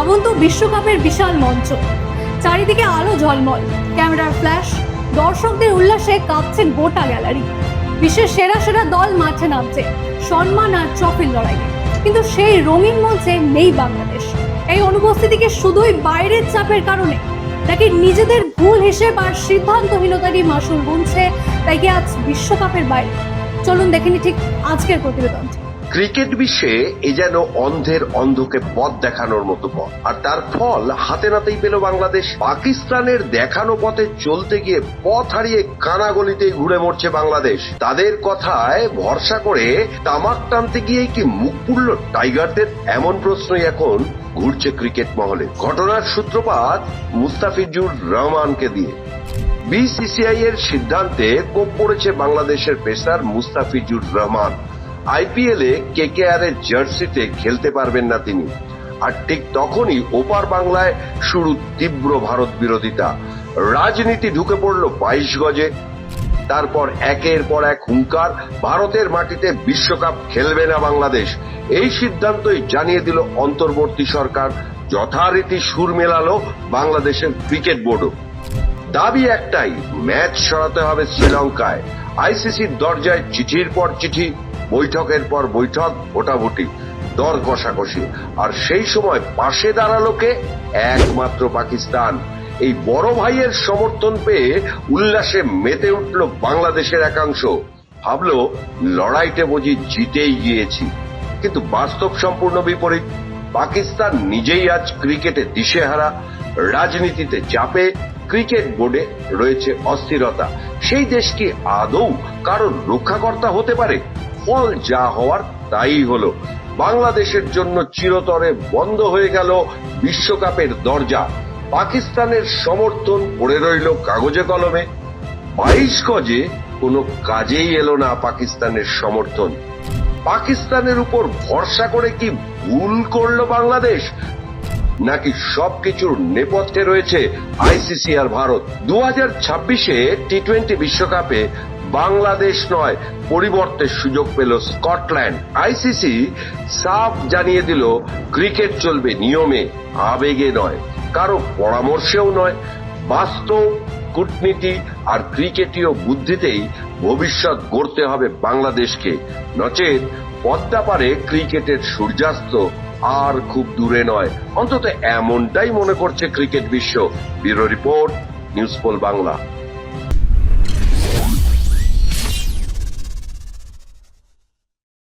ভাবুন তো বিশ্বকাপের বিশাল মঞ্চ। চারিদিকে আলো ঝলমল। ক্যামেরার ফ্ল্যাশ দর্শকদের উল্লাসে কাঁপছে গোটা গ্যালারি বিশ্বের সেরা সেরা দল মাঠে নামছে, সম্মান আর ট্রফির লড়াই কিন্তু সেই রঙিন মঞ্চে নেই বাংলাদেশ। এই অনুপস্থিতিকে শুধুই বাইরের চাপের কারণে? নাকি নিজেদের ভুল হিসেব আর সিদ্ধান্তহীনতারই মাসুল গুনছে? তাই কি আজ বিশ্বকাপের বাইরে? চলুন দেখেনি ঠিক আজকের প্রতিবেদনটি। ক্রিকেট বিশ্বে এ যেন অন্ধের অন্ধকে পথ দেখানোর মতো পথ। আর তার ফল হাতে নাতেই পেল বাংলাদেশ। পাকিস্তানের দেখানো পথে চলতে গিয়ে পথ হারিয়ে কানাগলিতে ঘুরে মরছে বাংলাদেশ। তাদের কথায় ভরসা করে তামাক টানতে গিয়ে কি মুখ টাইগারদের? এমন প্রশ্নই এখন ঘুরছে ক্রিকেট মহলে। ঘটনার সূত্রপাত মুস্তাফিজুর রহমানকে দিয়ে। বিসিসিআই এর সিদ্ধান্তে কোপ পড়েছে বাংলাদেশের pacer Mustafizur Rahman. IPL KKR এর জার্সিতে খেলতে পারবেন না তিনি। আর ঠিক তখনই ওপার বাংলায় শুরু তীব্র ভারত বিরোধিতা। রাজনীতি ঢুকে পড়ল বাইশ গজে। তারপর একের পর এক হুঙ্কার, ভারতের মাটিতে বিশ্বকাপ খেলবে না বাংলাদেশ। এই সিদ্ধান্তই জানিয়ে দিল অন্তর্বর্তী সরকার। যথারীতি সুর মেলালো বাংলাদেশের ক্রিকেট বোর্ডও। দাবি একটাই, ম্যাচ সরাতে হবে শ্রীলঙ্কায়। আইসিসির দরজায় চিঠির পর চিঠি, বৈঠকের পর বৈঠক, ভোটাভুটি, দর কষাকষি। আর সেই সময় পাশে দাঁড়াল কে একমাত্র পাকিস্তান। এই বড় ভাইয়ের সমর্থন পেয়ে উল্লাসে মেতে উঠল বাংলাদেশের একাংশ। ভাবল, লড়াইতে বুঝি জিতেই গিয়েছি। কিন্তু বাস্তব সম্পূর্ণ বিপরীত, পাকিস্তান নিজেই আজ ক্রিকেটে দিশেহারা, রাজনীতিতে চাপে ক্রিকেট বোর্ডে রয়েছে অস্থিরতা। সেই দেশ কি আদৌ কারণ রক্ষাকর্তা হতে পারে? ফল যা হওয়ার তাই হলো। বাংলাদেশের জন্য চিরতরে বন্ধ হয়ে গেল বিশ্বকাপের দরজা। পাকিস্তানের সমর্থন পড়ে রইল কাগজে কলমে। বাইশ গজে কোনো কাজেই এলো না পাকিস্তানের সমর্থন। পাকিস্তানের উপর ভরসা করে কি ভুল করল বাংলাদেশ? নাকি সবকিছুর নেপথ্যে রয়েছে আইসিসি আর ভারত? দু হাজার ছাব্বিশে টি টোয়েন্টি বিশ্বকাপে বাংলাদেশ নয়, পরিবর্তের সুযোগ পেল স্কটল্যান্ড। আইসিসি সাফ জানিয়ে দিল, ক্রিকেট চলবে নিয়মে, আবেগে নয়, কারও পরামর্শেও নয়। বাস্তব কূটনীতি আর ক্রিকেটীয় বুদ্ধিতেই ভবিষ্যৎ গড়তে হবে বাংলাদেশকে। নচেত পদ্মা পারে ক্রিকেটের সূর্যাস্ত আর খুব দূরে নয়। অন্তত এমনটাই মনে করছে ক্রিকেট বিশ্ব। Bureau report news Bangla.